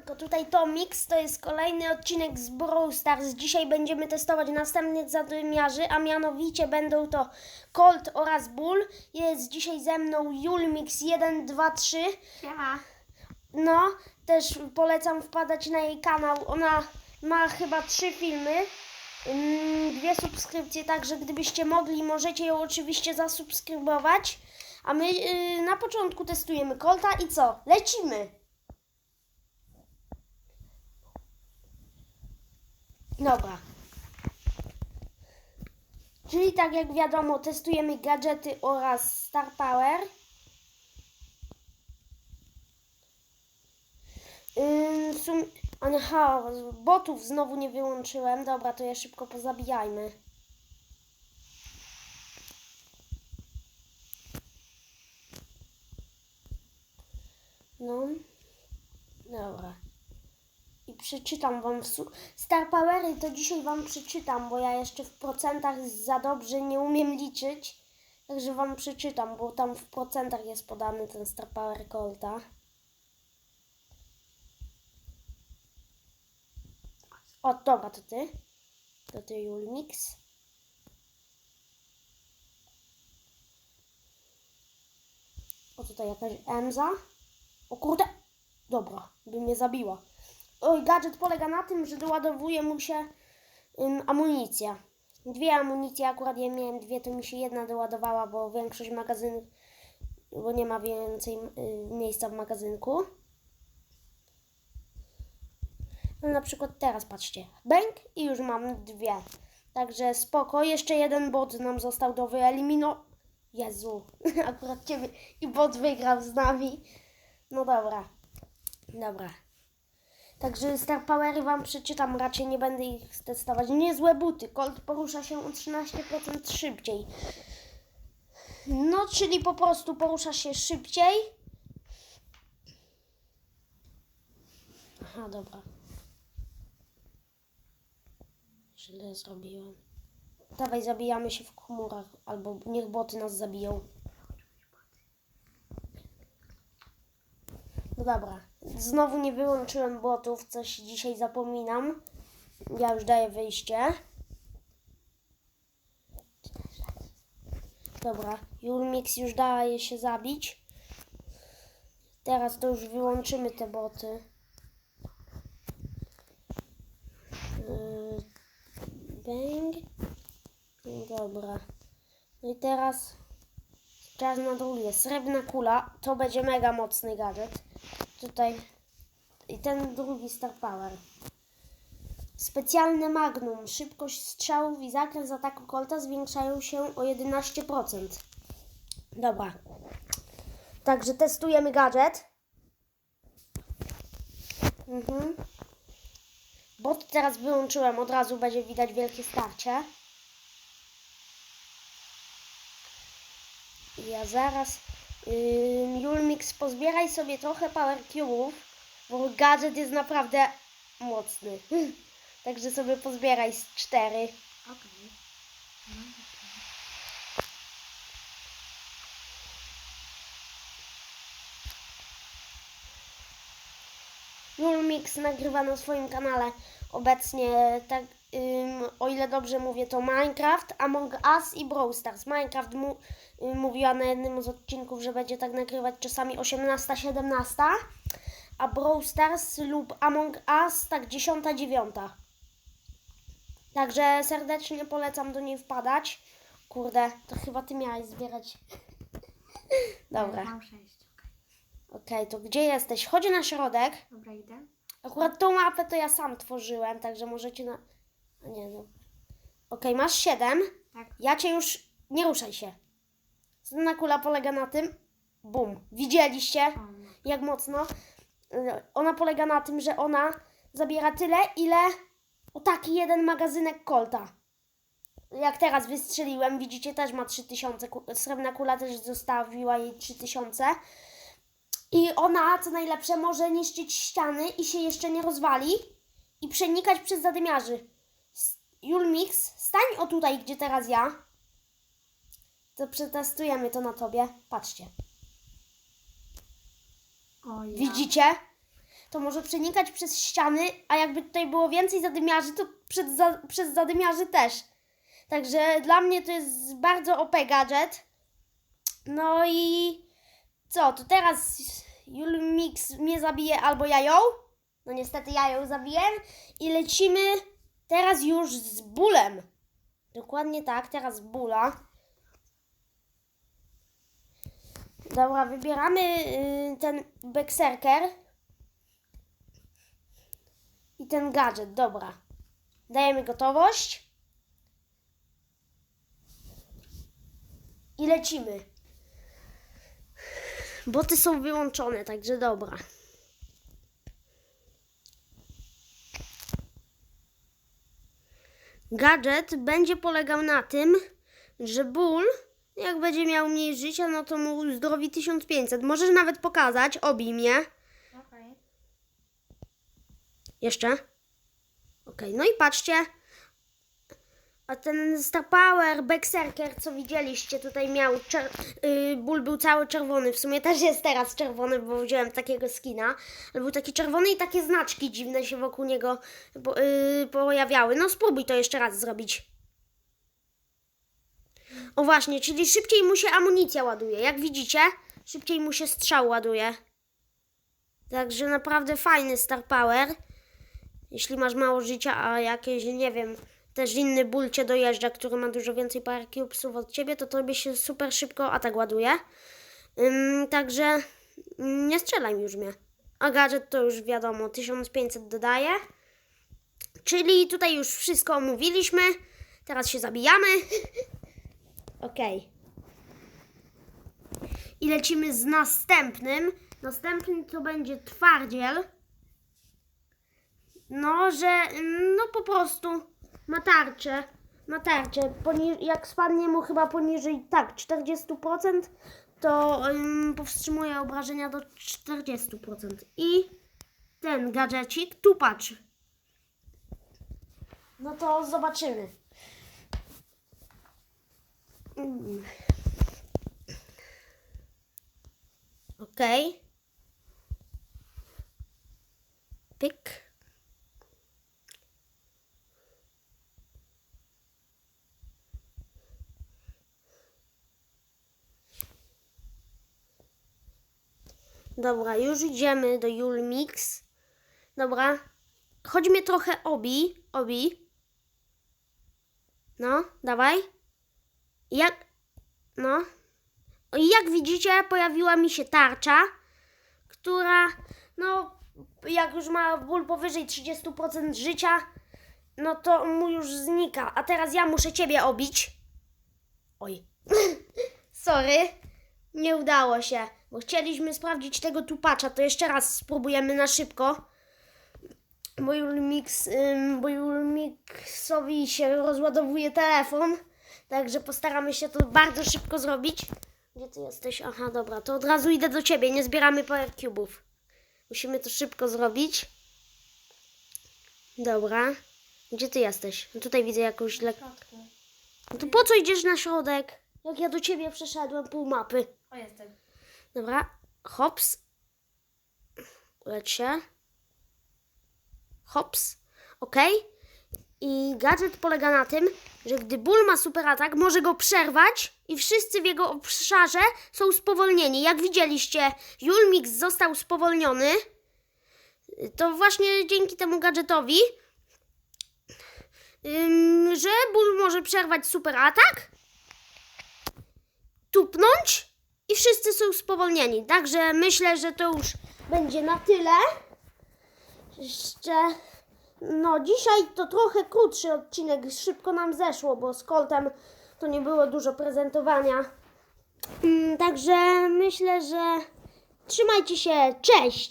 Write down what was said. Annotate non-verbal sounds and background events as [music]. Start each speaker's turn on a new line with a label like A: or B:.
A: Tylko tutaj to Mix, to jest kolejny odcinek z Brawl Stars. Dzisiaj będziemy testować następnych zadymiarzy, a mianowicie będą to Colt oraz Bull. Jest dzisiaj ze mną Julmix 1, 2, 3.
B: Siema.
A: No, też polecam wpadać na jej kanał. Ona ma chyba trzy filmy, ym, dwie subskrypcje, także gdybyście mogli, możecie ją oczywiście zasubskrybować. A my yy, na początku testujemy Colta i co? Lecimy! Dobra. Czyli tak jak wiadomo, testujemy gadżety oraz Star Power. Ym, w sumie... Aha, botów znowu nie wyłączyłem. Dobra, to je szybko pozabijajmy. No. Dobra. Przeczytam wam Star Powery to dzisiaj wam przeczytam, bo ja jeszcze w procentach za dobrze nie umiem liczyć. Także wam przeczytam, bo tam w procentach jest podany ten Star Power Colta. O, dobra, to ty. To ty, Julmix. O, tutaj jakaś Emza. O kurde. Dobra, by mnie zabiła. Oj, gadżet polega na tym, że doładowuje mu się ym, amunicja. Dwie amunicje, akurat ja miałem dwie, to mi się jedna doładowała, bo większość magazynów, bo nie ma więcej y, miejsca w magazynku. No na przykład teraz patrzcie. Bęk i już mam dwie. Także spoko. Jeszcze jeden bot nam został do wyelimino... Jezu, [laughs] akurat ciebie i bot wygrał z nami. No dobra. Dobra. Także Star Powery wam przeczytam, raczej nie będę ich testować. Niezłe buty. Colt porusza się o 13% szybciej. No, czyli po prostu porusza się szybciej. Aha, dobra. Źle zrobiłem. Dawaj, zabijamy się w chmurach, albo niech boty nas zabiją. No dobra. Znowu nie wyłączyłem botów, coś dzisiaj zapominam. Ja już daję wyjście. Dobra, Julmix już daje się zabić. Teraz to już wyłączymy te boty. Yy, Bang. Dobra. No i teraz czas na drugie. Srebrna kula. To będzie mega mocny gadżet. Tutaj. I ten drugi Star Power. Specjalne Magnum. Szybkość strzałów i zakres ataku Colta zwiększają się o 11%. Dobra. Także testujemy gadżet. Mhm. Bot teraz wyłączyłem, od razu będzie widać wielkie starcie. Ja zaraz. Yy, Julmix, pozbieraj sobie trochę Power Cube'ów, bo gadżet jest naprawdę mocny. [laughs] Także sobie pozbieraj z cztery.
B: Okej.
A: Julmix nagrywa na swoim kanale obecnie, tak, ym, o ile dobrze mówię, to Minecraft, Among Us i Brawl Stars. Minecraft mu, y, mówiła na jednym z odcinków, że będzie tak nagrywać czasami 18-17, a Brawl Stars lub Among Us tak 10-9. Także serdecznie polecam do niej wpadać. Kurde, to chyba ty miałeś zbierać. [laughs] Dobra,
B: Mam sześć. okej.
A: okej, to gdzie jesteś? Chodź na środek.
B: Dobra, idę.
A: Akurat tą mapę to ja sam tworzyłem, także możecie na... A nie, no. Okej, masz 7.
B: Tak.
A: Ja cię już... Nie ruszaj się. Srebrna kula polega na tym... Bum. Widzieliście, jak mocno? Y, Ona polega na tym, że ona zabiera tyle, ile o taki jeden magazynek kolta. Jak teraz wystrzeliłem, widzicie, też ma 3000. ku- Srebrna kula też zostawiła jej 3000. I ona, co najlepsze, może niszczyć ściany i się jeszcze nie rozwali i przenikać przez zadymiarzy. Julmix, stań o tutaj, gdzie teraz ja. To przetestujemy to na tobie. Patrzcie.
B: O, ja.
A: Widzicie? to może przenikać przez ściany, a jakby tutaj było więcej zadymiarzy, to przed za, przez zadymiarzy też. Także dla mnie to jest bardzo OP gadżet. No i co, to teraz Julmix mnie zabije albo ja ją. No niestety ja ją zabiję. I lecimy teraz już z bólem. Dokładnie tak, teraz bóla. Dobra, wybieramy y, ten Berserker. I ten gadżet, dobra. Dajemy gotowość. I lecimy. Boty są wyłączone, także dobra. Gadżet będzie polegał na tym, że ból, jak będzie miał mniej życia, no to mu uzdrowi 1500. Możesz nawet pokazać, obij mnie.
B: Okej.
A: Jeszcze. Okej, no i patrzcie. A ten Star Power Berserker, co widzieliście, tutaj miał. Yy, ból był cały czerwony. W sumie też jest teraz czerwony, bo wziąłem takiego skina. Ale był taki czerwony i takie znaczki dziwne się wokół niego yy, pojawiały. No spróbuj to jeszcze raz zrobić. O właśnie, czyli szybciej mu się amunicja ładuje. Jak widzicie, szybciej mu się strzał ładuje. Także naprawdę fajny Star Power. Jeśli masz mało życia, a jakieś, nie wiem, też inny ból cię dojeżdża, który ma dużo więcej power cubesów od ciebie, to tobie się super szybko atak ładuje. Ym, także nie strzelaj już mnie. A gadżet to już wiadomo, 1500 dodaje. Czyli tutaj już wszystko omówiliśmy. Teraz się zabijamy. [laughs] Okej. I lecimy z następnym. Następny to będzie twardziel. No, że no po prostu ma tarczę. Ma tarczę. Poni- jak spadnie mu chyba poniżej tak 40%, to ym, powstrzymuje obrażenia do 40%. I ten gadżecik, tu patrz. No to zobaczymy. Mm. Okej. Pyk. Dobra, już idziemy do Julmix. Dobra. Chodź mnie trochę obi. Obi. No, dawaj. Jak. No. I jak widzicie, pojawiła mi się tarcza, która, no, jak już ma ból powyżej 30% życia, no to mu już znika. A teraz ja muszę ciebie obić. Oj. [laughs] Sorry. Nie udało się, bo chcieliśmy sprawdzić tego tupacza. To jeszcze raz spróbujemy na szybko. Bo Julmix, ym, bo Julmixowi się rozładowuje telefon. Także postaramy się to bardzo szybko zrobić. Gdzie ty jesteś? Aha, dobra, to od razu idę do ciebie. Nie zbieramy power cubów. Musimy to szybko zrobić. Dobra. Gdzie ty jesteś? No tutaj widzę jakąś lek... No to po co idziesz na środek? Jak ja do ciebie przeszedłem pół mapy.
B: O, jestem.
A: Dobra, hops. Ulecz się. Hops. Ok. I gadżet polega na tym, że gdy ból ma super atak, może go przerwać i wszyscy w jego obszarze są spowolnieni. Jak widzieliście, Julmix został spowolniony. To właśnie dzięki temu gadżetowi, że ból może przerwać super atak, tupnąć i wszyscy są spowolnieni. Także myślę, że to już będzie na tyle. Jeszcze. No, dzisiaj to trochę krótszy odcinek, szybko nam zeszło, bo z Coltem to nie było dużo prezentowania. Mm, Także myślę, że trzymajcie się. Cześć!